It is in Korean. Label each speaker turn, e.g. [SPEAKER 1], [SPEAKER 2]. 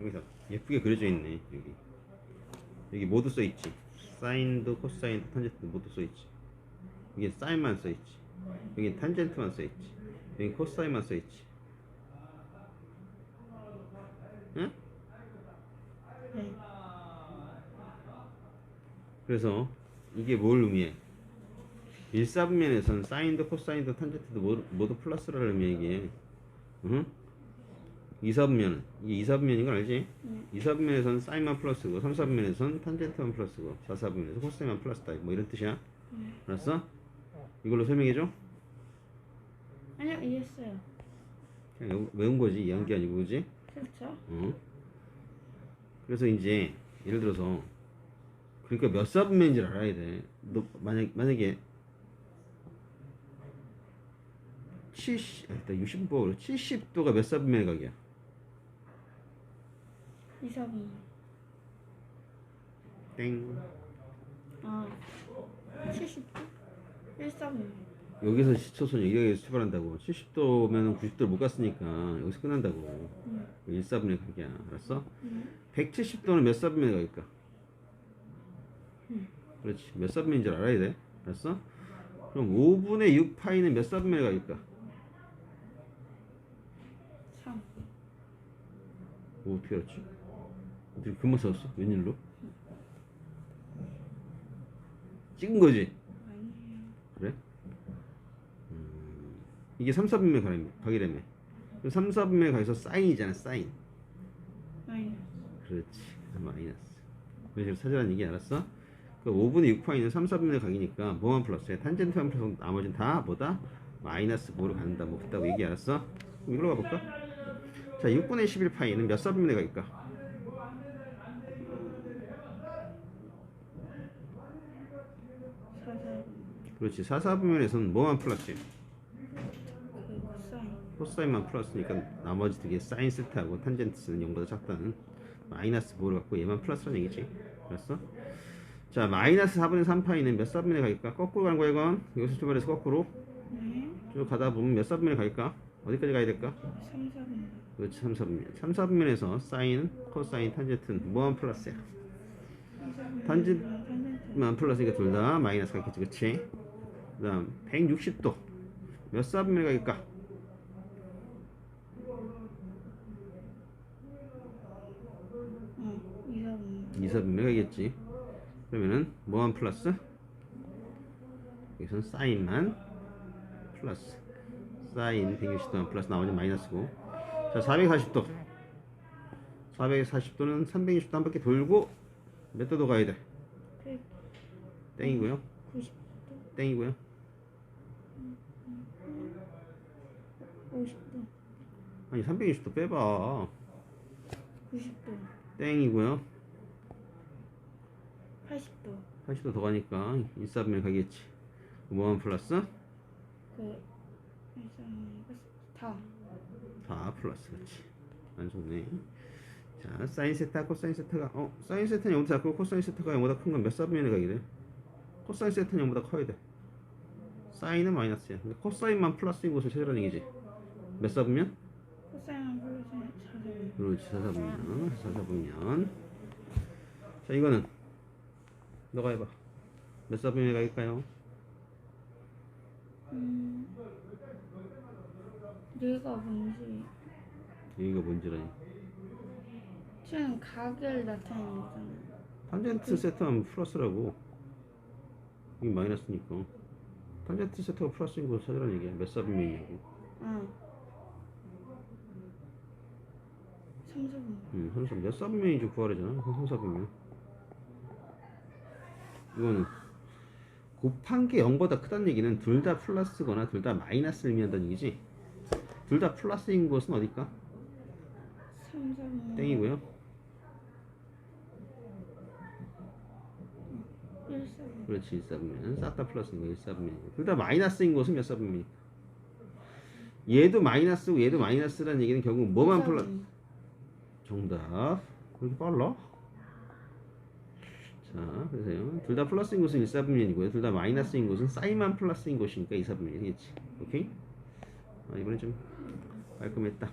[SPEAKER 1] 여기서 예쁘게 그려져 있네 여기 여기 모두 써 있지 사인도 코사인도 탄젠트도 모두 써 있지 여기 사인만 써 있지 여기 탄젠트만 써 있지 여기 코사인만 써 있지 응?
[SPEAKER 2] 네.
[SPEAKER 1] 그래서 이게 뭘 의미해? 1사분면에선 사인도 코사인도 탄젠트도 모두, 모두 플러스라는 의미야 이게 응? 2사분면은 이게 2사분면인 걸 알지?
[SPEAKER 2] 네.
[SPEAKER 1] 2사분면에선 사인만 플러스고 3사분면에선 탄젠트만 플러스고 4사분면에서 코사인만 플러스다 뭐 이런 뜻이야
[SPEAKER 2] 네.
[SPEAKER 1] 알았어? 이걸로 설명해줘?
[SPEAKER 2] 아니요 이해했어요.
[SPEAKER 1] 그냥 외- 외운 거지 이해한 게 아니고 그지?
[SPEAKER 2] 그렇죠?
[SPEAKER 1] 어? 그래서 이제 예를 들어서 그러니까 몇 사분면인지 알아야 돼. 너 만약 만약에 70 일단 60도 70도가 몇 사분면의 각이야?
[SPEAKER 2] 이사분.
[SPEAKER 1] 땡.
[SPEAKER 2] 아 70도? 1사분.
[SPEAKER 1] 여기서 시초선 여기에서 출발한다고. 70도면 90도를 못 갔으니까 여기서 끝난다고.
[SPEAKER 2] 음.
[SPEAKER 1] 1사분의 각이야. 알았어?
[SPEAKER 2] 음.
[SPEAKER 1] 170도는 몇 사분면의 각일까?
[SPEAKER 2] 음.
[SPEAKER 1] 그렇지. 몇 사분면인지 알아야 돼. 알았어? 그럼 5분의 6 파이는 몇 사분면의 각일까?
[SPEAKER 2] 3.
[SPEAKER 1] 뭐 어떻게 알았지? 금방 썼어? 웬일로? 찍은 거지? 그래? 음, 이게 3, 4분면 가라며, 가기라며 3, 4분면 가에서 사인이잖아 사인
[SPEAKER 2] 마이너스.
[SPEAKER 1] 그렇지 마이너스 그래서 사전한 얘기 알았어? 그 5분의 6파이는 3, 4분의 각이니까 뭐만 플러스야 탄젠트만 플러스 나머지는 다 뭐다? 마이너스 5로 간다 뭐 그따고 얘기 알았어? 그럼 이걸로 가볼까? 자 6분의 11파이는 몇 사분의 각일까?
[SPEAKER 2] 4사분.
[SPEAKER 1] 그렇지 4, 4분면에서는 뭐만
[SPEAKER 2] 코사인.
[SPEAKER 1] 코사인만 플러스니까 나머지 두 개 사인 세트하고 탄젠트는 0보다 작다는 마이너스 5를 갖고 얘만 플러스라는 얘기지 알았어? 자 마이너스 4분의 3파이는 몇 사분의 각일까? 거꾸로 가는 거야 이건 여기서 출발해서 거꾸로
[SPEAKER 2] 네.
[SPEAKER 1] 쭉 가다 보면 몇 사분의 각일까? 어디까지 가야 될까?
[SPEAKER 2] 3사분.
[SPEAKER 1] 그렇지 3, 4분면 3, 4분면에서 사인, 코사인, 탄젠트는 뭐만 플러스야?
[SPEAKER 2] 2사분.
[SPEAKER 1] 탄젠-
[SPEAKER 2] 탄젠트.
[SPEAKER 1] 만 플러스니까 둘 다 마이너스 가겠지 그치? 그 다음 160도 몇 사분의.
[SPEAKER 2] 2사분.
[SPEAKER 1] 2사분의 각이겠지 그러면은 뭐만 플러스? 여기선 사인만 플러스 사인 160도만 플러스 나머지 마이너스고 자 440도 440도는 360도 한 바퀴 돌고 몇 도도 가야 돼?
[SPEAKER 2] 100.
[SPEAKER 1] 땡이고요
[SPEAKER 2] 90도.
[SPEAKER 1] 땡이고요
[SPEAKER 2] 50도.
[SPEAKER 1] 아니 360도 빼봐
[SPEAKER 2] 90도.
[SPEAKER 1] 땡이고요
[SPEAKER 2] 80도.
[SPEAKER 1] 80도 더 가니까 1사분의 가겠지 뭐만 플러스?
[SPEAKER 2] 그 1사분. 다.
[SPEAKER 1] 다 플러스 그렇지 안 좋네 자 사인 세타 코사인 세타가 어 사인 세타는 0보다 작고 코사인 세타가 0보다 큰 건 몇 사분면의 각이래 코사인 세타는 0보다 커야 돼 사인은 마이너스야 근데 코사인만 플러스인 곳을 찾으라는 얘기지 몇 사분면?
[SPEAKER 2] 코사인 플러스 4사분.
[SPEAKER 1] 그렇지 4사분면 4사분면 자 이거는 너가 해봐 몇 사분면의 각일까요?
[SPEAKER 2] 음. 얘가 뭔지.
[SPEAKER 1] 여기가 뭔지라니
[SPEAKER 2] 지금 각을 나타내는 거잖아요.
[SPEAKER 1] 탄젠트 세트하면 플러스라고 이게 마이너스니까 탄젠트 세트가 플러스인 걸 찾으라는 얘기야 몇 사분면이냐고
[SPEAKER 2] 어. 3사분.
[SPEAKER 1] 음, 삼사 몇 사분면인지 구하래잖아 3사분면 이거는 곱한 게 0보다 크다는 얘기는 둘 다 플러스거나 둘 다 마이너스를 의미한다는 얘기지 둘 다 플러스인 것은 어딜까?
[SPEAKER 2] 3사분.
[SPEAKER 1] 땡이고요
[SPEAKER 2] 1사분.
[SPEAKER 1] 그렇지 1사분면 싹 다 플러스인 거 1사분면이고 둘 다 마이너스인 것은 몇 사분면이니까 얘도 마이너스고 얘도 마이너스라는 얘기는 결국 뭐만 플러스 정답. 그렇게 빨라? 자, 그래서요. 둘 다 플러스인 곳은 1사분면이고요. 둘 다 마이너스인 곳은 사인만 플러스인 곳이니까 2사분면이겠지. 오케이? 아, 이번엔 좀 깔끔했다.